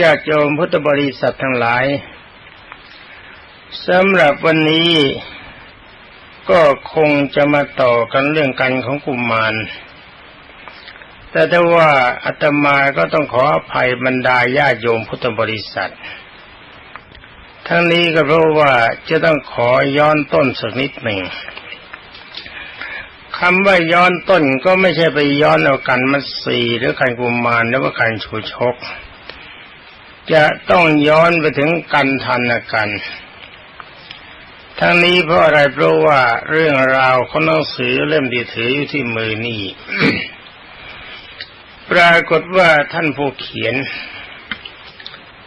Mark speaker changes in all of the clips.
Speaker 1: ญาติโยมพุทธบริษัททั้งหลายสำหรับวันนี้ก็คงจะมาต่อกันเรื่องกันของกุมมาร แต่ถ้าว่าอาตมาก็ต้องขออภัยบรรดาญาติโยมพุทธบริษัท ทั้งนี้ก็เพราะว่าจะต้องขอย้อนต้นสักนิดหนึ่งคำว่าย้อนต้นก็ไม่ใช่ไปย้อนเอากันมัตสีหรือกันกุมมารหรือว่ากันชูชก จะต้องย้อนไปถึงกันทันกัน ทั้งนี้เพราะอะไรเพราะว่าเรื่องราวของหนังสือเล่มที่ถืออยู่ที่มือนี่ปรากฏว่าท่านผู้เขียน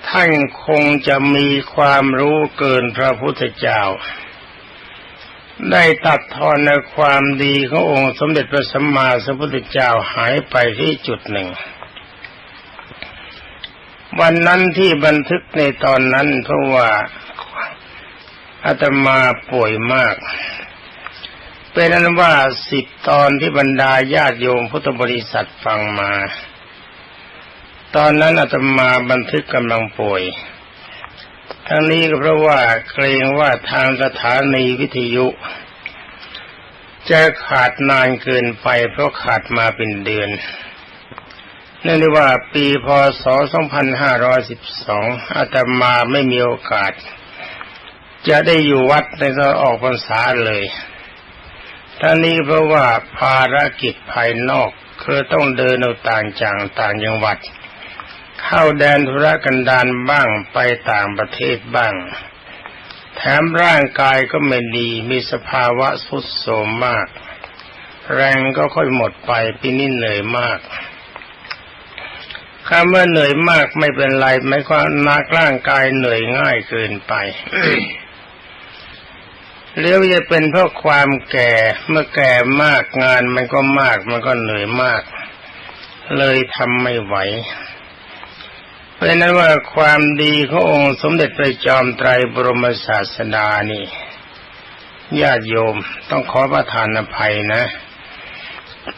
Speaker 1: ท่านคงจะมีความรู้เกินพระพุทธเจ้า ได้ตัดทอนในความดีขององค์สมเด็จพระสัมมาสัมพุทธเจ้าหายไปที่จุดหนึ่ง วันนั้นที่บันทึกในตอนนั้นเพราะว่าอาตมาป่วยมาก เป็นนั้นว่าสิบตอนที่บรรดาญาติโยมพุทธบริษัทฟังมา ตอนนั้นอาตมาบันทึกกำลังป่วย ทั้งนี้ก็เพราะว่าเกรงว่าทางสถานีวิทยุ จะขาดนานเกินไปเพราะขาดมาเป็นเดือน เนื่องจากว่าปีพศ 2512 อาตมาไม่มีโอกาส จะได้อยู่วัดในตอนออกพรรษาเลยทั้งนี้เพราะว่าภารกิจภายนอกคือต้องเดินเอาต่างจังต่างจังหวัด เข้าแดนธุรกันดารบ้างไปต่างประเทศบ้าง แถมร่างกายก็ไม่ดีมีสภาวะสุดโทรมมาก แรงก็ค่อยหมดไปปีนี้เหนื่อยมาก คำว่าเหนื่อยมากไม่เป็นไรไม่ความนักร่างกายเหนื่อยง่ายเกินไปเรียกจะเป็นเพราะความแก่เมื่อแก่มากงานมันก็มากมันก็เหนื่อยมาก เลยทำไม่ไหว เพราะนั้นว่าความดีขององค์สมเด็จพระจอมไตรบรมศาสดานี่ญาติโยมต้องขอประทานอภัยนะ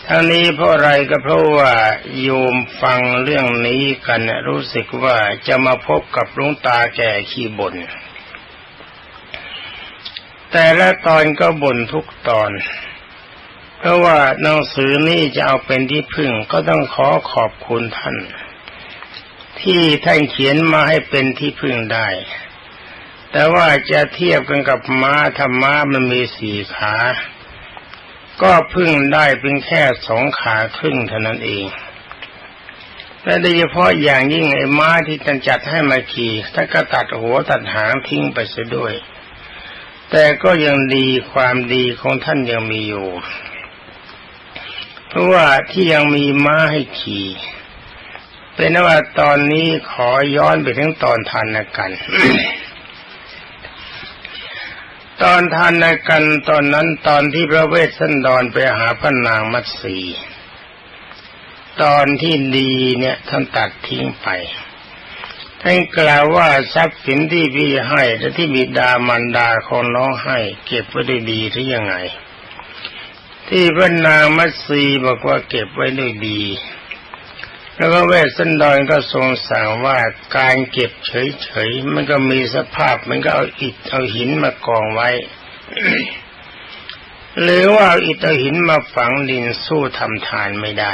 Speaker 1: ทั้งนี้เพราะอะไรก็เพราะว่าโยมฟังเรื่องนี้กันรู้สึกว่าจะมาพบกับลุงตาแก่ขี้บน่นแต่ละตอนก็บ่นทุกตอน เพราะว่าหนังสือนี้จะเอาเป็นที่พึ่งก็ต้องขอขอบคุณท่าน ที่ท่านเขียนมาให้เป็นที่พึ่งได้ แต่ว่าจะเทียบกันกับม้าธรรมะมันมีสี่ขา ก็พึ่งได้เป็นแค่สองขาครึ่งเท่านั้นเองและโดยเฉพาะอย่างยิ่งไอ้ม้าที่ท่านจัดให้มาขี่ท่านก็ตัดหัวตัดหางทิ้งไปเสียด้วย แต่ก็ยังดีความดีของท่านยังมีอยู่ เพราะว่าที่ยังมีม้าให้ขี่ เป็นว่าตอนนี้ขอย้อนไปถึงตอนทานกัน ตอนทานกันตอนนั้นตอนที่พระเวสสันดรไปหาพระนางมัตสี ตอนที่ดีเนี่ยท่านตัดทิ้งไปท่านกล่าวว่าทรัพย์สินที่พี่ให้และที่บิดามันดาของน้องให้ เก็บไว้ได้ดีหรือยังไง ที่พระนางมัตสีบอกว่าเก็บไว้ได้ดี แล้วก็เวสสันดรก็ทรงสั่งว่าการเก็บเฉยๆมันก็มีสภาพมันก็เอาอิฐเอาหินมากองไว้ หรือว่าอิฐเอาหินมาฝังดินสู้ทำทานไม่ได้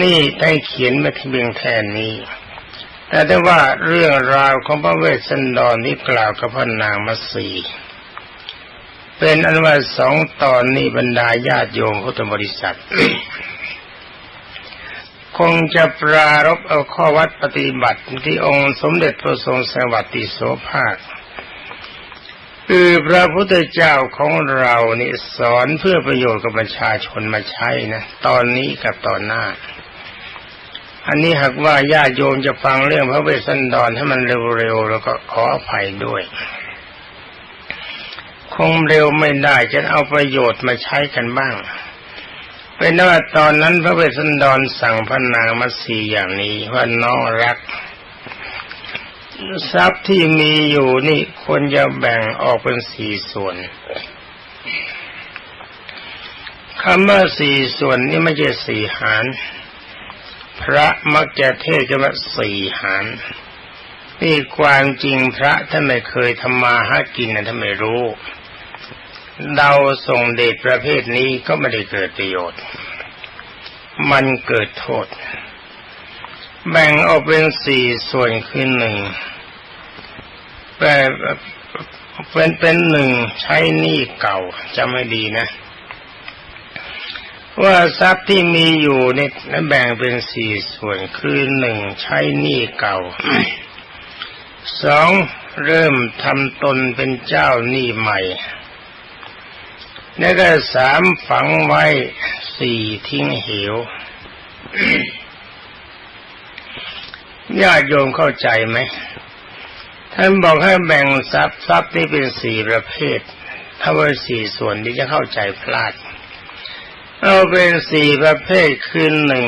Speaker 1: นี่ได้เขียนมาที่เบียงแทนนี้ แต่ได้ว่าเรื่องราวของพระเวสสันดรนี้กล่าวกับพระนางมัสีเป็นอันว่าสองตอนนี้บรรดาญาติโยมพุทธบริษัท คงจะปรารบเอาข้อวัดปฏิบัติที่องค์สมเด็จพระทรงสวัสดิโสภาค คือพระพุทธเจ้าของเรานี่สอนเพื่อประโยชน์กับประชาชนมาใช้นะ ตอนนี้กับตอนหน้า อันนี้หากว่าญาติโยมจะฟังเรื่องพระเวสสันดรให้มันเร็วๆแล้วก็ขออภัยด้วย คงเร็วไม่ได้จะเอาประโยชน์มาใช้กันบ้าง เป็นว่าตอนนั้นพระเวสสันดรสั่งพระนางมาสีอย่างนี้ว่าน้องรัก ทรัพย์ที่มีอยู่นี่ควรจะแบ่งออกเป็นสี่ส่วนคำว่าสี่ส่วนนี่ไม่ใช่สี่หาร พระมักจะเทศกันว่าสี่หารนี่ความจริงพระท่านไม่เคยทำมาหากินนะท่านไม่รู้ เดาส่งเดชประเภทนี้ก็ไม่ได้เกิดประโยชน์ มันเกิดโทษ แบ่งออกเป็นสี่ส่วนคือหนึ่งแปลเป็นเป็นหนึ่งใช้หนี้เก่าจะไม่ดีนะ ว่าทรัพย์ที่มีอยู่เนี่ยแบ่งเป็นสี่ส่วนคือหนึ่งใช้หนี้เก่าสองเริ่มทำตนเป็นเจ้าหนี้ใหม่ แล้วก็สามฝังไว้สี่ทิ้งเหวญาติโยมเข้าใจไหมท่านบอกให้แบ่งทรัพย์ทรัพย์นี่เป็นสี่ประเภทถ้าว่าสี่ส่วนที่จะเข้าใจพลาด เอาเป็นสี่ประเภทคือหนึ่ง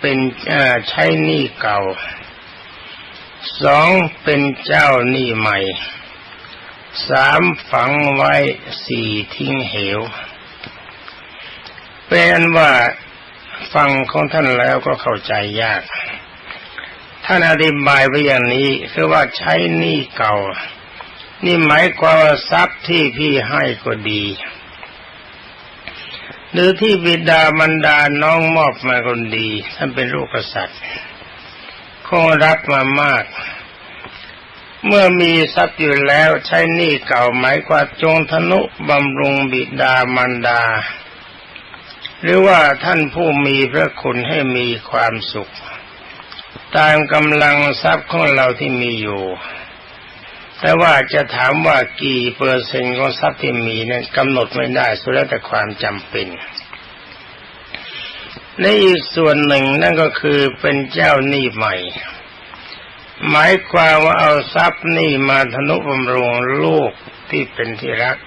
Speaker 1: เป็นใช้หนี้เก่าสองเป็นเจ้าหนี้ใหม่ สามฝังไว้สี่ทิ้งเหว เป็นว่าฟังของท่านแล้วก็เข้าใจยาก ท่านอธิบายไว้อย่างนี้คือว่าใช้หนี้เก่า นี่หมายความว่าทรัพย์ที่พี่ให้ก็ดี หรือที่บิดามันดาน้องมอบมาคนดี ท่านเป็นลูกกษัตริย์คงรับมามาก เมื่อมีทรัพย์อยู่แล้วใช้หนี้เก่าหมายความจงทนุบำรุงบิดามันดา หรือว่าท่านผู้มีพระคุณให้มีความสุข ตามกำลังทรัพย์ของเราที่มีอยู่ แต่ว่าจะถามว่ากี่เปอร์เซ็นต์ของทรัพย์ที่มีนั้นกำหนดไม่ได้สุดแล้วแต่ความจำเป็นในอีกส่วนหนึ่งนั่นก็คือเป็นเจ้าหนี้ใหม่ หมายความว่าเอาทรัพย์นี่มาทนุบำรุงลูกที่เป็นที่รัก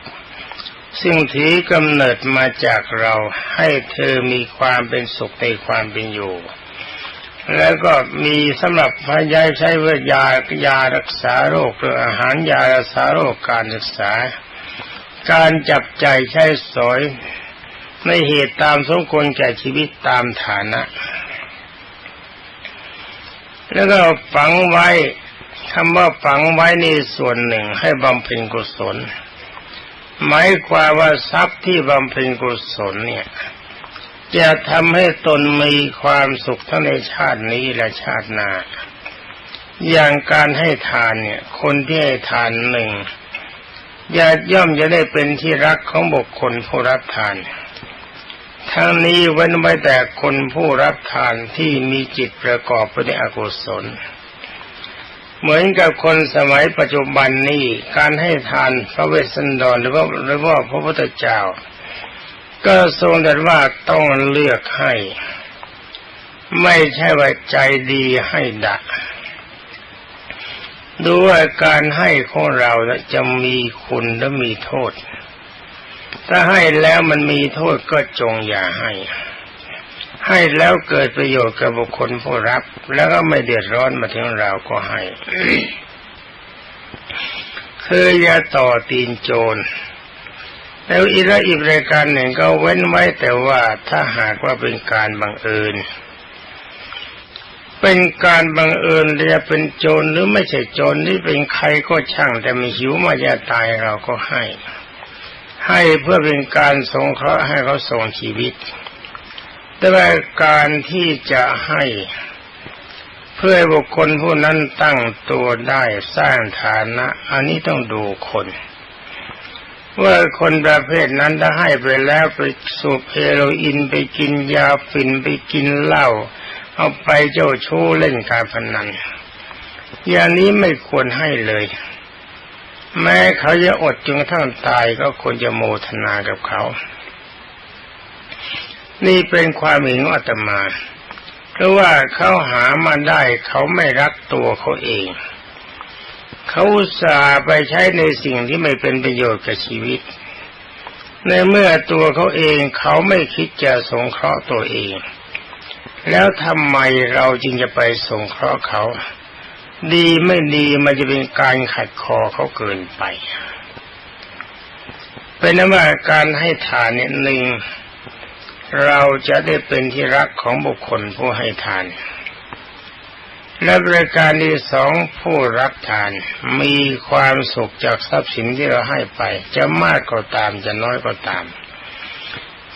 Speaker 1: ซึ่งถือกำเนิดมาจากเราให้เธอมีความเป็นสุขในความเป็นอยู่ แล้วก็มีสำหรับพยายใช้เวชยายารักษาโรคหรืออาหารยารักษาโรคการศึกษา การจับใจใช้สอยในเหตุตามสมควรแก่ชีวิตตามฐานะ แล้วก็ฝังไว้คำว่าฝังไว้ในส่วนหนึ่งให้บำเพ็ญกุศล หมายความว่าทรัพย์ที่บำเพ็ญกุศลเนี่ย จะทำให้ตนมีความสุขทั้งในชาตินี้และชาติหน้าอย่างการให้ทานเนี่ย คนที่ให้ทานหนึ่งญาติย่อมจะได้เป็นที่รักของบุคคลผู้รับทาน ทั้งนี้เว้นไว้แต่คนผู้รับทานที่มีจิตประกอบไปด้วยอกุศล เหมือนกับคนสมัยปัจจุบันนี้การให้ทานพระเวสสันดรหรือว่าหรือว่าพระพุทธเจ้า ก็ทรงตรัสว่าต้องเลือกให้ ไม่ใช่ว่าใจดีให้ดะดูว่าการให้ของเราจะมีคุณและมีโทษ ถ้าให้แล้วมันมีโทษก็จงอย่าให้ ให้แล้วเกิดประโยชน์กับบุคคลผู้รับ แล้วก็ไม่เดือดร้อนมาถึงเราก็ให้คืออย่าต่อตีนโจรแล้วอีกและอีกรายการหนึ่งก็เว้นไว้แต่ว่าถ้าหากว่าเป็นการบังเอิญ เป็นการบังเอิญจะเป็นโจรหรือไม่ใช่โจรนี่เป็นใครก็ช่างแต่มีหิวมาจะตายเราก็ให้ ให้เพื่อเป็นการสงเคราะห์ให้เขาส่งชีวิต แต่ว่าการที่จะให้เพื่อบุคคลผู้นั้นตั้งตัวได้สร้างฐานะ อันนี้ต้องดูคนว่าคนประเภทนั้นถ้าให้ไปแล้วไปสูบเฮโรอีนไปกินยาฝิ่นไปกินเหล้าเอาไปเจ้าชู้เล่นการพนันอย่างนี้ไม่ควรให้เลย แม้เขาจะอดจนกระทั่งตายก็ควรจะโมทนากับเขา นี่เป็นความเห็นของอาตมา เพราะว่าเขาหามาได้เขาไม่รักตัวเขาเอง เขาสาไปใช้ในสิ่งที่ไม่เป็นประโยชน์กับชีวิต ในเมื่อตัวเขาเองเขาไม่คิดจะสงเคราะห์ตัวเอง แล้วทำไมเราจึงจะไปสงเคราะห์เขา ดีไม่ดีมันจะเป็นการขัดคอเขาเกินไป เป็นนว่าการให้ทานเนี่ยหนึ่งเราจะได้เป็นที่รักของบุคคลผู้ให้ทาน และบริการที่สองผู้รับทานมีความสุขจากทรัพย์สินที่เราให้ไป จะมากก็ตามจะน้อยก็ตาม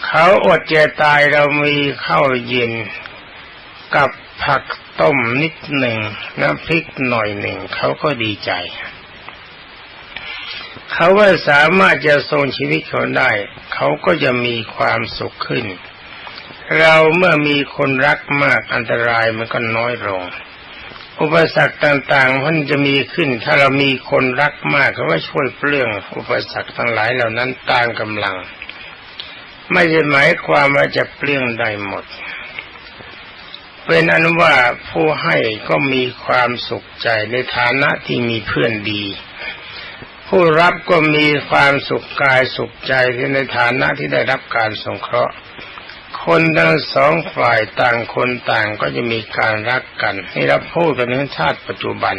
Speaker 1: เขาอดจะตายเรามีข้าวเย็นกับผัก ต้มนิดหนึ่งน้ำพริกหน่อยหนึ่งเขาก็ดีใจ เขาว่าสามารถจะทรงชีวิตเขาได้ เขาก็จะมีความสุขขึ้น เราเมื่อมีคนรักมากอันตรายมันก็น้อยลง อุปสรรคต่างๆมันจะมีขึ้น ถ้าเรามีคนรักมากเขาก็ช่วยเปลื้องอุปสรรคทั้งหลายเหล่านั้นตามกำลัง ไม่ใช่หมายความว่าจะเปลื้องได้หมด เป็นอนุว่าผู้ให้ก็มีความสุขใจในฐานะที่มีเพื่อนดี ผู้รับก็มีความสุขกายสุขใจที่ในฐานะที่ได้รับการสงเคราะห์ คนทั้งสองฝ่ายต่างคนต่างก็จะมีการรักกันให้รับพูดกันในชาติปัจจุบัน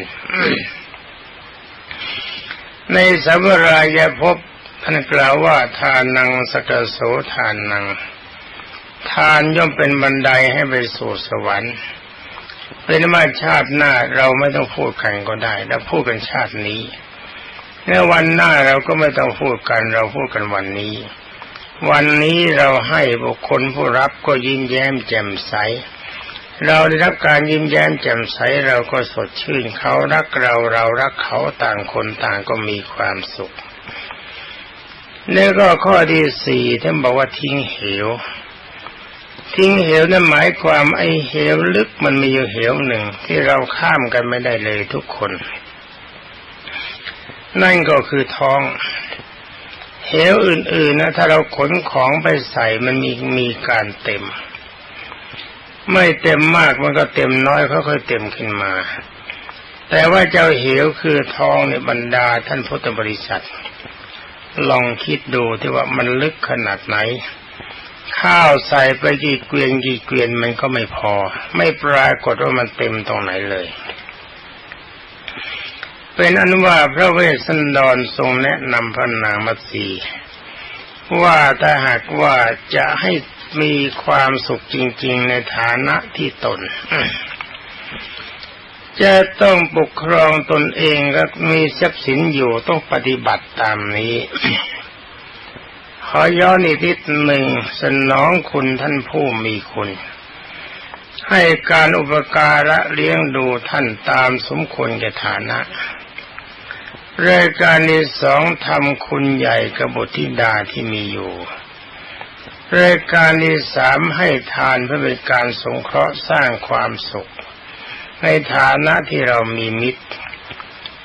Speaker 1: ในสัมรายภพท่านกล่าวว่าทานังสกโสทานนัง ทานย่อมเป็นบันไดให้ไปสู่สวรรค์ เป็นมาชาติหน้าเราไม่ต้องพูดกันก็ได้เราพูดกันชาตินี้ในวันหน้าเราก็ไม่ต้องพูดกัน เราพูดกันวันนี้ วันนี้เราให้บุคคลผู้รับก็ยิ้มแย้มแจ่มใส เราได้รับการยิ้มแย้มแจ่มใสเราก็สดชื่นเขารักเราเรารักเขาต่างคนต่างก็มีความสุขแล้วก็ข้อที่สี่ท่านบอกว่าทิ้งเหว ทิ้งเหวนั่นหมายความไอ้เหวลึกมันมีอยู่เหวหนึ่งที่เราข้ามกันไม่ได้เลยทุกคน นั่นก็คือท้อง เหวอื่นๆนะถ้าเราขนของไปใส่มันมีมีการเต็ม ไม่เต็มมากมันก็เต็มน้อยค่อยๆเต็มขึ้นมา แต่ว่าเจ้าเหวคือท้องในบรรดาท่านพุทธบริษัท ลองคิดดูที่ว่ามันลึกขนาดไหน ข้าวใส่ไปกี่เกวียนกี่เกวียนมันก็ไม่พอ ไม่ปรากฏว่ามันเต็มตรงไหนเลย เป็นอันว่าพระเวสสันดรทรงแนะนำพระนางมัตสีว่าถ้าหากว่าจะให้มีความสุขจริง ๆ ในฐานะที่ตน จะต้องปกครองตนเองและมีทรัพย์สินอยู่ต้องปฏิบัติตามนี้ อย้อนอีกนิดหนึ่งสนองคุณท่านผู้มีคุณ ให้การอุปการะเลี้ยงดูท่านตามสมควรแก่ฐานะรายการที่สองทำคุณใหญ่กับบุตรธิดาที่มีอยู่รายการที่สามให้ทานเพื่อเป็นการสงเคราะห์สร้างความสุข ในฐานะที่เรามีมิตร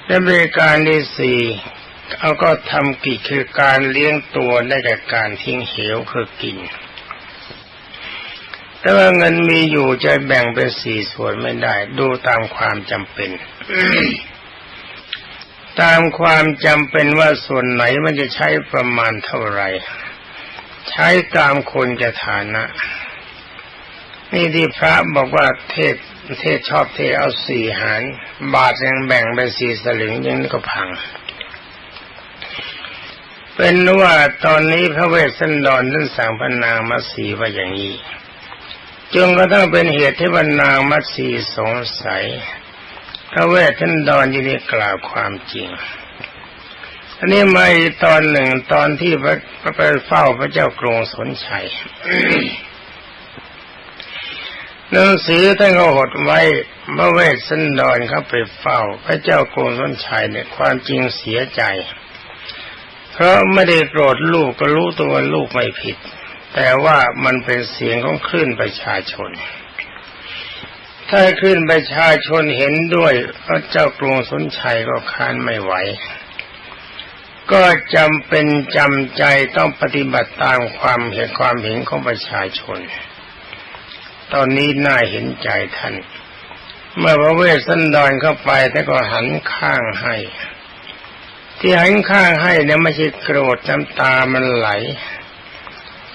Speaker 1: และบริการที่สี่ เอาก็ทำกิจคือการเลี้ยงตัวได้แก่การทิ้งเหวคือกินแต่ว่าเงินมีอยู่จะแบ่งเป็นสี่ส่วนไม่ได้ ดูตามความจำเป็น ตามความจำเป็นว่าส่วนไหนมันจะใช้ประมาณเท่าไหร่ ใช้ตามคนจะฐานะ นี่ที่พระบอกว่าเทศเทศชอบเทเอาสี่หาร บาทยังแบ่งเป็นสี่สลึงยังก็พัง เป็นว่าตอนนี้พระเวสสันดรท่านสั่งพนางมัตสีว่าอย่างนี้จนก็ต้องเป็นเหตุที่พนางมัตสีสงสัย พระเวสสันดรยินดีกล่าวความจริงอันนี้มาอีกตอนหนึ่งตอนที่พระไปเฝ้าพระเจ้ากรุงสนชัยหนังสือท่านก็หดไว้เมื่อเวสสันดรเขาไปเฝ้า พระเจ้ากรุงสนชัยเนี่ยความจริงเสียใจ ราะไม่ได้โกรธลูกก็รู้ตัวลูกไม่ผิด แต่ว่ามันเป็นเสียงของคลื่นประชาชน ถ้าคลื่นประชาชนเห็นด้วยพระเจ้ากรุงสนชัยก็ค้านไม่ไหว ก็จำเป็นจำใจต้องปฏิบัติตามความเห็นความเห็นของประชาชน ตอนนี้น่าเห็นใจท่าน เมื่อพระเวสสันดรเข้าไปท่านก็หันข้างให้ ที่หันข้างให้เนี่ยไม่ใช่โกรธน้ำตามันไหล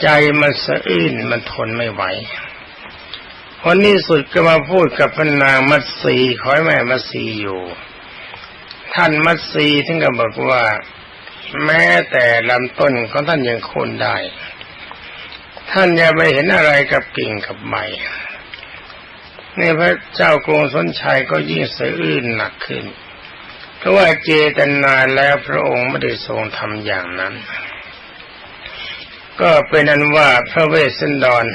Speaker 1: ใจมันสะอื้นมันทนไม่ไหววันนี้สุดก็มาพูดกับพนางมัตสีขอให้แม่มัตสีอยู่ ท่านมัตสีท่านก็บอกว่า แม้แต่ลำต้นของท่านยังโคนได้ ท่านอย่าไปเห็นอะไรกับกิ่งกับใบนี่พระเจ้ากรุงสนชัยก็ยิ่งสะอื้นหนักขึ้น ราะว่าเจตนาแล้วพระองค์ไม่ได้ทรงทำอย่างนั้น ก็เป็นนั้นว่าพระเวสสันดร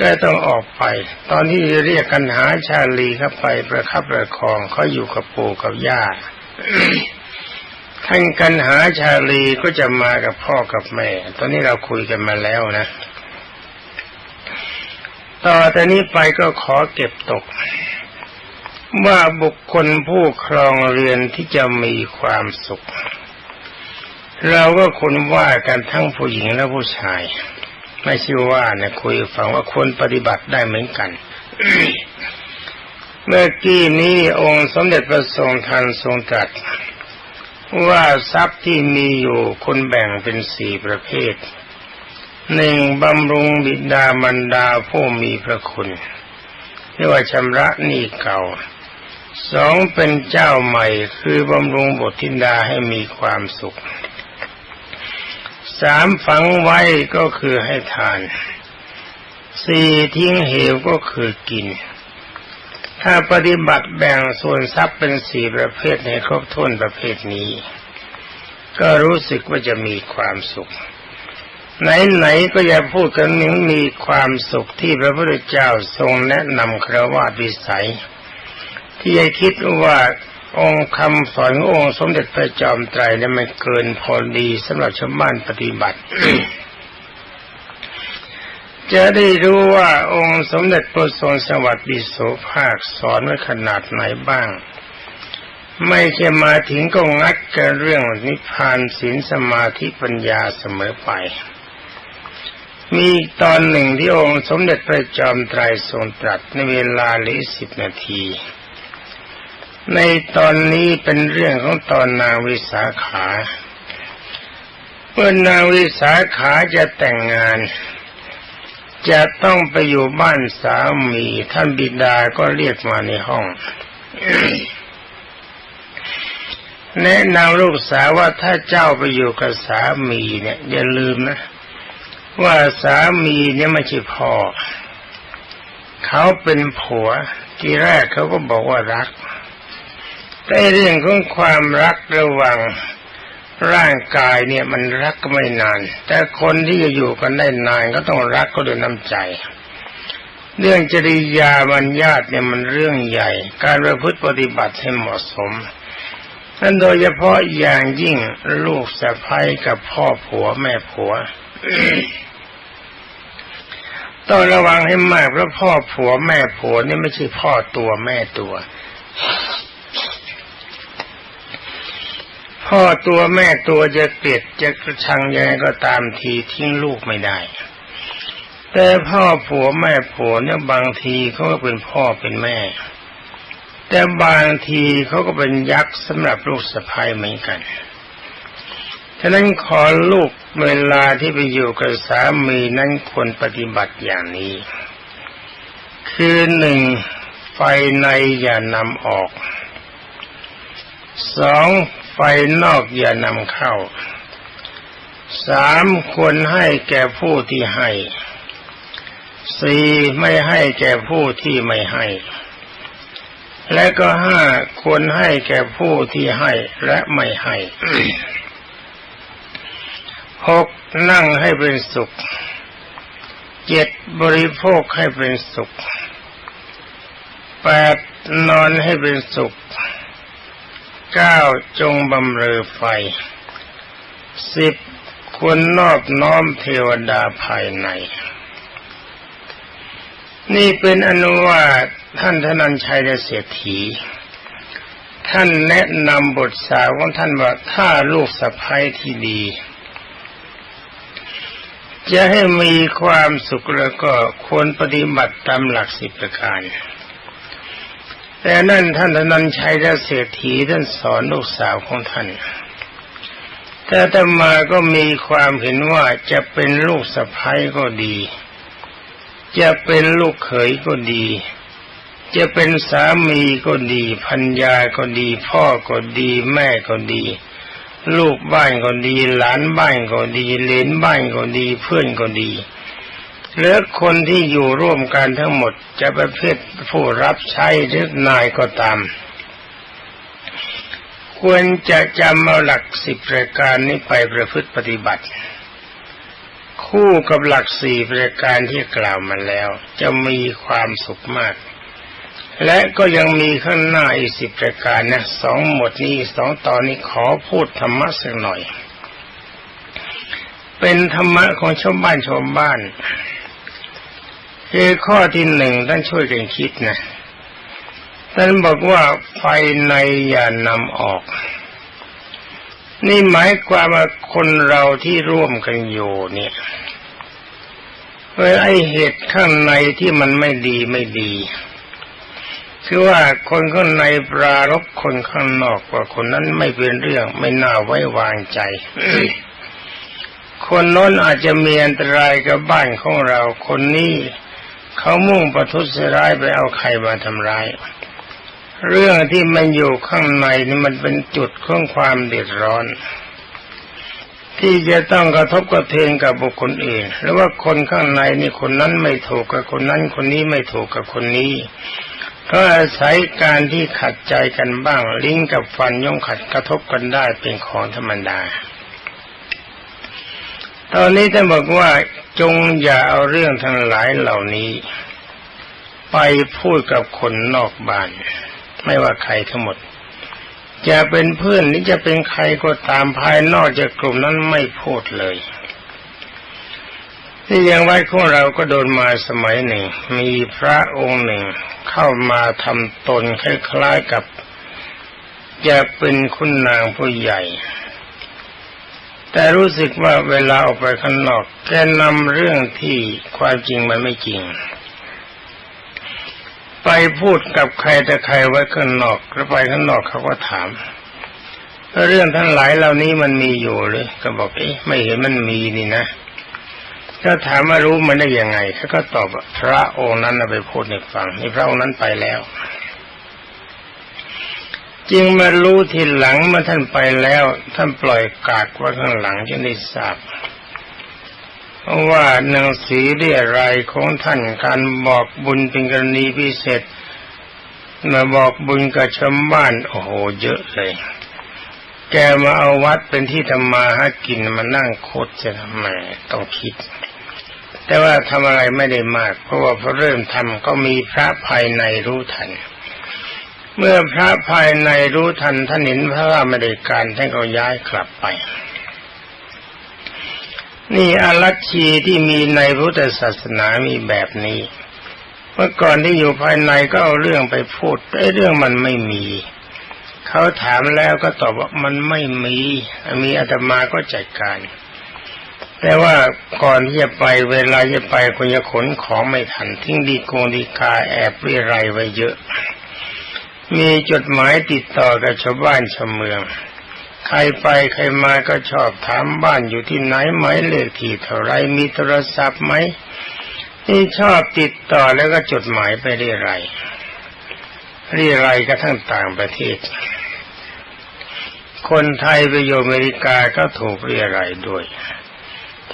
Speaker 1: ก็ต้องออกไป ตอนที่เรียกกันหาชาลีเข้าไปประคับประคองเขาอยู่กับปู่กับย่าท่านกันหาชาลีก็จะมากับพ่อกับแม่ ตอนนี้เราคุยกันมาแล้วนะ ต่อแต่นี้ไปก็ขอเก็บตก ว่าบุคคลผู้ครองเรือนที่จะมีความสุข เราก็คนว่ากันทั้งผู้หญิงและผู้ชาย ไม่ใช่ว่านะคุยฟังว่าคนปฏิบัติได้เหมือนกัน เมื่อกี้นี้องค์สมเด็จพระทรงทันทรงตรัสว่าทรัพย์ที่มีอยู่คนแบ่งเป็นสี่ประเภทหนึ่งบำรุงบิดามารดาผู้มีพระคุณเรียกว่าชำระหนี้เก่า สองเป็นเจ้าใหม่คือบำรุงบทธินดาให้มีความสุข สามฝังไว้ก็คือให้ทาน สี่ทิ้งเหวก็คือกิน ถ้าปฏิบัติแบ่งส่วนทรัพย์เป็นสี่ประเภทให้ครบถ้วนประเภทนี้ ก็รู้สึกว่าจะมีความสุข ไหนๆก็อย่าพูดกันหนึ่งมีความสุขที่พระพุทธเจ้าทรงแนะนำครวาวิสัย ที่ให้คิดว่าองค์คำสอนขององค์สมเด็จพระจอมไตรเนี่ยมันเกินพอดีสำหรับชาวบ้านปฏิบัติ จะได้รู้ว่าองค์สมเด็จพระทรงสวัสดิโสภาคสอนไว้ขนาดไหนบ้าง ไม่ใช่มาถึงก็งัดกันเรื่องนิพพานศีลสมาธิปัญญาเสมอไป มีตอนหนึ่งที่องค์สมเด็จพระจอมไตรทรงตรัสในเวลาหลือสิบนาที ในตอนนี้เป็นเรื่องของตอนนางวิสาขาเมื่อนางวิสาขาจะแต่งงาน จะต้องไปอยู่บ้านสามีท่านบิดาก็เรียกมาในห้อง แนะนำลูกสาวว่าถ้าเจ้าไปอยู่กับสามีเนี่ย อย่าลืมนะ ว่าสามีเนี่ยไม่ใช่พ่อ เขาเป็นผัว ทีแรกเขาก็บอกว่ารัก แต่เรื่องของความรักระหว่างร่างกายเนี่ยมันรักก็ไม่นาน แต่คนที่จะอยู่กันได้นานก็ต้องรักก็ด้วยน้ำใจ เรื่องจริยาบัญญัติเนี่ยมันเรื่องใหญ่ การประพฤติปฏิบัติให้เหมาะสมนั่นโดยเฉพาะอย่างยิ่งลูกสะใภ้กับพ่อผัวแม่ผัวต้องระวังให้มากเพราะพ่อผัวแม่ผัวนี่ไม่ใช่พ่อตัวแม่ตัว พ่อตัวแม่ตัวจะเกลียดจะกระชังยังไงก็ตามทีทิ้งลูกไม่ได้ แต่พ่อผัวแม่ผัวเนี่ยบางทีเขาก็เป็นพ่อเป็นแม่ แต่บางทีเขาก็เป็นยักษ์สำหรับลูกสะพ้ายเหมือนกันฉะนั้นขอลูกเวลาที่ไปอยู่กับสามีนั้นควรปฏิบัติอย่างนี้ คือหนึ่งไฟในอย่านำออกสองไฟ ไฟนอกอย่านำเข้าสามควรให้แก่ผู้ที่ให้สี่ไม่ให้แก่ผู้ที่ไม่ให้ และก็ห้าควรให้แก่ผู้ที่ให้และไม่ให้หกนั่งให้เป็นสุขเจ็ดบริโภคให้เป็นสุขแปดนอนให้เป็นสุข เก้าจงบำเรอไฟสิบควรนอบน้อมเทวดาภายใน นี่เป็นอนุวาท่านธนัญชัยเศรษฐี ท่านแนะนำบทสาวของท่านว่าถ้าลูกสะพ้ายที่ดี จะให้มีความสุขแล้วก็ควรปฏิบัติตามหลักสิบประการ แต่นั่นท่านธนัญชัยและเศรษฐีท่านสอนลูกสาวของท่าน แต่ต่อมาก็มีความเห็นว่าจะเป็นลูกสะพ้ายก็ดี จะเป็นลูกเขยก็ดี จะเป็นสามีก็ดีพัญญาก็ดี พ่อก็ดีแม่ก็ดี ลูกบ้านก็ดี หลานบ้านก็ดี เลนบ้านก็ดีเพื่อนก็ดี หลือคนที่อยู่ร่วมกันทั้งหมดจะประเภทผู้รับใช้หรือนายก็ตาม ควรจะจำเอาหลักสิบประการนี้ไปประพฤติปฏิบัติ คู่กับหลักสี่ประการที่กล่าวมาแล้ว จะมีความสุขมาก และก็ยังมีข้างหน้าอีกสิบประการนะสองหมดนี้สองตอนนี้ขอพูดธรรมะสักหน่อย เป็นธรรมะของชาวบ้านชาวบ้าน คือข้อที่หนึ่งท่านช่วยกันคิดนะท่านบอกว่าไฟในอย่านำออก นี่หมายความว่าคนเราที่ร่วมกันอยู่เนี่ยเออไอเหตุข้างในที่มันไม่ดีไม่ดีคือว่าคนข้างในปรารบคนข้างนอกว่าคนนั้นไม่เป็นเรื่องไม่น่าไว้วางใจ คนน้นอาจจะมีอันตรายกับบ้านของเรา คนนี้ เขามุ่งประทุษร้ายไปเอาใครมาทำร้าย เรื่องที่มันอยู่ข้างในนี่มันเป็นจุดของความเดือดร้อน ที่จะต้องกระทบกระเทือนกับบุคคลอื่น หรือว่าคนข้างในนี่คนนั้นไม่ถูกกับคนนั้นคนนี้ไม่ถูกกับคนนี้ก็อาศัยการที่ขัดใจกันบ้าง ลิ้นกับฟันย่อมขัดกระทบกันได้เป็นของธรรมดา ตอนนี้ท่านบอกว่าจงอย่าเอาเรื่องทั้งหลายเหล่านี้ ไปพูดกับคนนอกบ้าน ไม่ว่าใครทั้งหมด จะเป็นเพื่อนหรือจะเป็นใครก็ตามภายนอกจากกลุ่มนั้นไม่พูดเลยที่ยังไว้ของเราก็โดนมาสมัยหนึ่ง มีพระองค์หนึ่งเข้ามาทำตนคล้ายๆกับจะเป็นคุณนางผู้ใหญ่ แต่รู้สึกว่าเวลาออกไปข้างนอกแกนำเรื่องที่ความจริงมันไม่จริง ไปพูดกับใครแต่ใครไว้ข้างนอกแล้วไปข้างนอกเขาก็ถามเรื่องทั้งหลายเหล่านี้มันมีอยู่หรือก็บอกเอ๊ะไม่เห็นมันมีนี่นะถ้าถามว่ารู้มันได้ยังไงเขาก็ตอบพระองค์นั้นไปพูดในฟังนี่พระองค์นั้นไปแล้ว จึงมารู้ทีหลังเมื่อท่านไปแล้ว ท่านปล่อยกากไว้ข้างหลังจึงได้ทราบเพราะว่าหนังสือเรียรายของท่านการบอกบุญเป็นกรณีพิเศษมาบอกบุญกับชาวบ้านโอ้โหเยอะเลย แกมาเอาวัดเป็นที่ทำมาหากินมานั่งโคตรจะทำไมต้องคิด แต่ว่าทำอะไรไม่ได้มาก เพราะว่าพอเริ่มทำก็มีพระภายในรู้ทันเเมื่อพระภายในรู้ทันท่านเห็นพระว่าไม่ได้การท่านก็ย้ายกลับไป นี่อารัชชีที่มีในพุทธศาสนามีแบบนี้ เมื่อก่อนที่อยู่ภายในก็เอาเรื่องไปพูดไอ้เรื่องมันไม่มี เขาถามแล้วก็ตอบว่ามันไม่มี มีอาตมาก็จัดการ แต่ว่าก่อนที่จะไปเวลาจะไปคนจะขนของไม่ทันทิ้งดีโกงดีกาแอบเรียไรไว้เยอะ มีจดหมายติดต่อกับชาวบ้านชาวเมือง ใครไปใครมาก็ชอบถามบ้านอยู่ที่ไหนไหมเลขที่เท่าไรมีโทรศัพท์ไหมนี่ชอบติดต่อแล้วก็จดหมายไปเรียไรเรียไรกระทั่งต่างประเทศ คนไทยไปอยู่อเมริกาก็ถูกเรียไรด้วย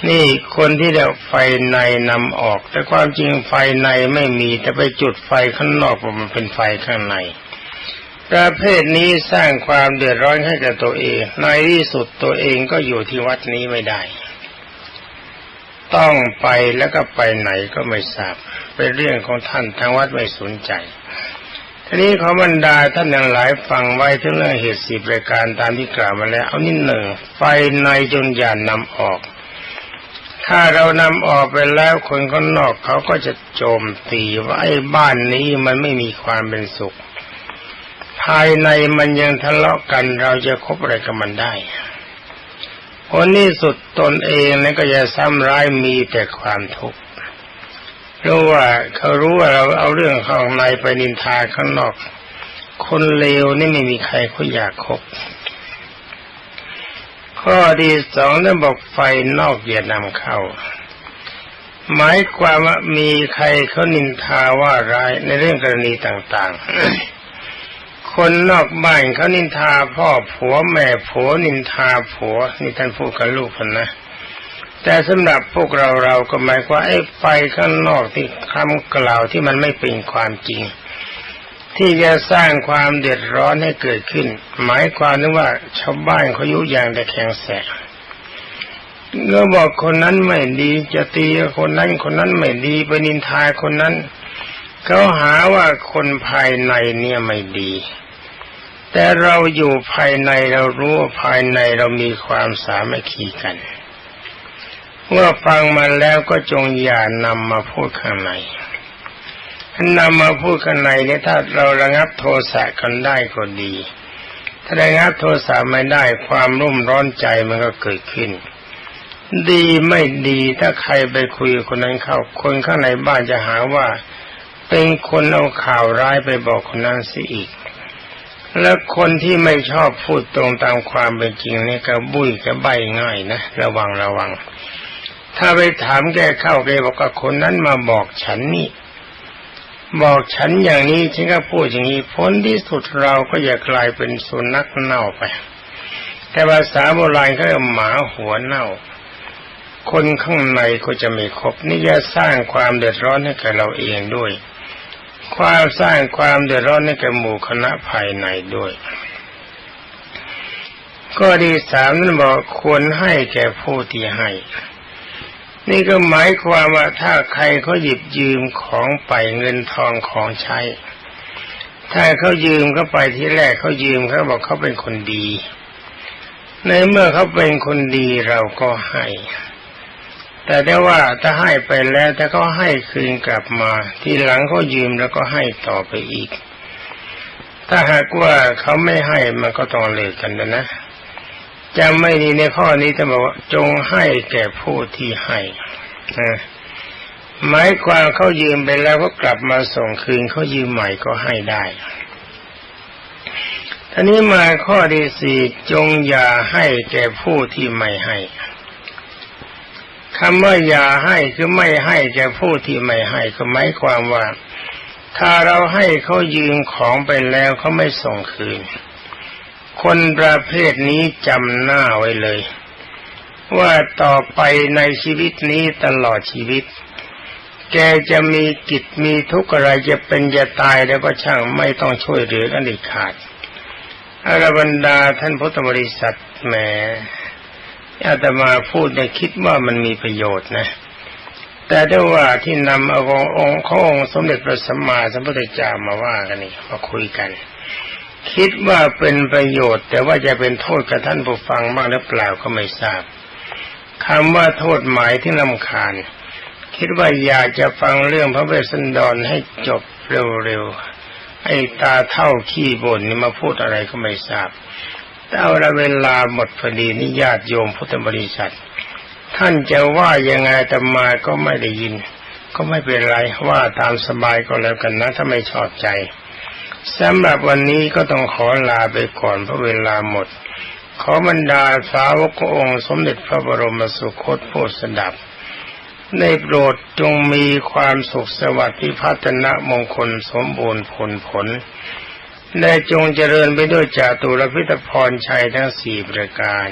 Speaker 1: นี่คนที่เรียกไฟในนำออก แต่ความจริงไฟในไม่มีแต่ไปจุดไฟข้างนอกมันเป็นไฟข้างใน ประเภทนี้สร้างความเดือดร้อนให้กับตัวเอง ในที่สุดตัวเองก็อยู่ที่วัดนี้ไม่ได้ ต้องไปแล้วก็ไปไหนก็ไม่ทราบ เป็นเรื่องของท่านทางวัดไม่สนใจทีนี้ขอบรรดาท่านทั้งหลายฟังไว้ถึงเรื่องเหตุสิบรายการตามที่กล่าวมาแล้ว เอานิดหนึ่งไฟในจนยานนำออก ถ้าเรานำออกไปแล้วคนข้างนอกเขาก็จะโจมตีว่าไอ้บ้านนี้มันไม่มีความเป็นสุข ภายในมันยังทะเลาะกันเราจะคบอะไรกับมันได้ผลที่สุดตนเองนั้นก็จะซ้ำร้ายมีแต่ความทุกข์เพราะว่าเขารู้ว่าเราเอาเรื่องข้างในไปนินทาข้างนอก คนเลวนี่ไม่มีใครเขาอยากคบ ข้อที่สองนั่นบอกไฟนอกอย่านำเข้า หมายความว่ามีใครเขานินทาว่าร้ายในเรื่องกรณีต่าง ๆ คนนอกบ้านเขานินทาพ่อผัวแม่ผัวนินทาผัวนี่ท่านพูดกับลูกคนนะ แต่สำหรับพวกเราเราก็หมายว่าไอ้ไฟข้างนอกที่คำกล่าวที่มันไม่เป็นความจริง ที่จะสร้างความเดือดร้อนให้เกิดขึ้น หมายความนึกว่าชาวบ้านเขายุยางแต่แข็งแสงเมื่อบอกคนนั้นไม่ดีจะตีคนนั้นคนนั้นไม่ดีไปนินทาคนนั้น เขาหาว่าคนภายในเนี่ยไม่ดี แต่เราอยู่ภายในเรารู้ว่าภายในเรามีความสามัคคีกันเมื่อฟังมาแล้วก็จงอย่านำมาพูดข้างในนำมาพูดข้างในเนี่ยถ้าเราระงับโทสะกันได้ก็ดี ถ้าระงับโทสะไม่ได้ความรุ่มร้อนใจมันก็เกิดขึ้น ดีไม่ดีถ้าใครไปคุยคนนั้นเข้าคนข้างในบ้านจะหาว่า เป็นคนเอาข่าวร้ายไปบอกคนนั้นสิอีก แล้วคนที่ไม่ชอบพูดตรงตามความเป็นจริงนี่ก็บุ้ยก็ใบง่ายนะระวังระวัง ถ้าไปถามแกเข้าแกบอกว่าคนนั้นมาบอกฉันนี่บอกฉันอย่างนี้ฉันก็พูดอย่างนี้ผลที่สุดเราก็อย่ากลายเป็นสุนัขเน่าไป แต่ภาษาโบราณเขาเรียกหมาหัวเน่า คนข้างในก็จะไม่ครบนี่จะสร้างความเดือดร้อนให้กับเราเองด้วย ความสร้างความเดือดร้อนให้กับหมู่คณะภายในด้วยก็ดีสามนั้นบอกควรให้แก่ผู้ที่ให้ นี่ก็หมายความว่าถ้าใครเขาหยิบยืมของไปเงินทองของใช้ ถ้าเขายืมเขาไปที่แรกเขายืมเขาบอกเขาเป็นคนดี ในเมื่อเขาเป็นคนดีเราก็ให้ แต่ได้ว่าถ้าให้ไปแล้วถ้าเขาให้คืนกลับมา ที่หลังเขายืมแล้วก็ให้ต่อไปอีก ถ้าหากว่าเขาไม่ให้มันก็ต้องเลิกกันนะนะจำไม่ดีในข้อนี้จะบอกว่า จงให้แก่ผู้ที่ให้นะหมายความเขายืมไปแล้วก็กลับมาส่งคืนเขายืมใหม่ก็ให้ได้ทีนี้มาข้อที่สี่จงอย่าให้แก่ผู้ที่ไม่ให้ คำว่าอย่าให้คือไม่ให้แก่ผู้ที่ไม่ให้ก็หมายความว่า ถ้าเราให้เขายืมของไปแล้วเขาไม่ส่งคืน คนประเภทนี้จำหน้าไว้เลย ว่าต่อไปในชีวิตนี้ตลอดชีวิต แกจะมีกิจมีทุกข์อะไรจะเป็นจะตายแล้วก็ช่างไม่ต้องช่วยเหลือกันเด็ดขาดอรบรรดาท่านพุทธบริษัทแหม อาตมาพูดได้คิดว่ามันมีประโยชน์นะ แต่ด้วยว่าที่นำเอาองค์องค์ขององสมเด็จพระสัมมาสัมพุทธเจ้ามาว่ากันนี่มาคุยกัน คิดว่าเป็นประโยชน์ แต่ว่าจะเป็นโทษกับท่านผู้ฟังบ้างหรือเปล่าก็ไม่ทราบคำว่าโทษหมายที่ลำคาญ คิดว่าอยากจะฟังเรื่องพระเวสสันดรให้จบเร็วๆไอ้ตาเท่าขี้บ่นนี่มาพูดอะไรก็ไม่ทราบ เอาละเวลาหมดพอดีนิญาติโยมพุทธบริษัท ท่านจะว่ายังไงตมาก็ไม่ได้ยิน ก็ไม่เป็นไรว่าตามสบายก็แล้วกันนะถ้าไม่ชอบใจสำหรับวันนี้ก็ต้องขอลาไปก่อนเพราะเวลาหมด ขอบรรดาสาวกองค์ สมเด็จพระบรมสุคตโพสดับในโปรดจงมีความสุขสวัสดิ์พิพัฒนะมงคลสมบูรณ์ผลผล ได้จงเจริญไปด้วยจาตุรพิธพรชัยทั้งสี่ประการ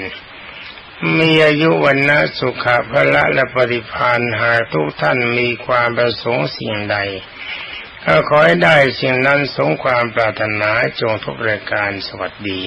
Speaker 1: มีอายุวันนะสุขะพละและปฏิพานหากทุกท่านมีความประสงค์สิ่งใด ก็ขอให้ได้สิ่งนั้นสงความปรารถนาจงทุกประการสวัสดี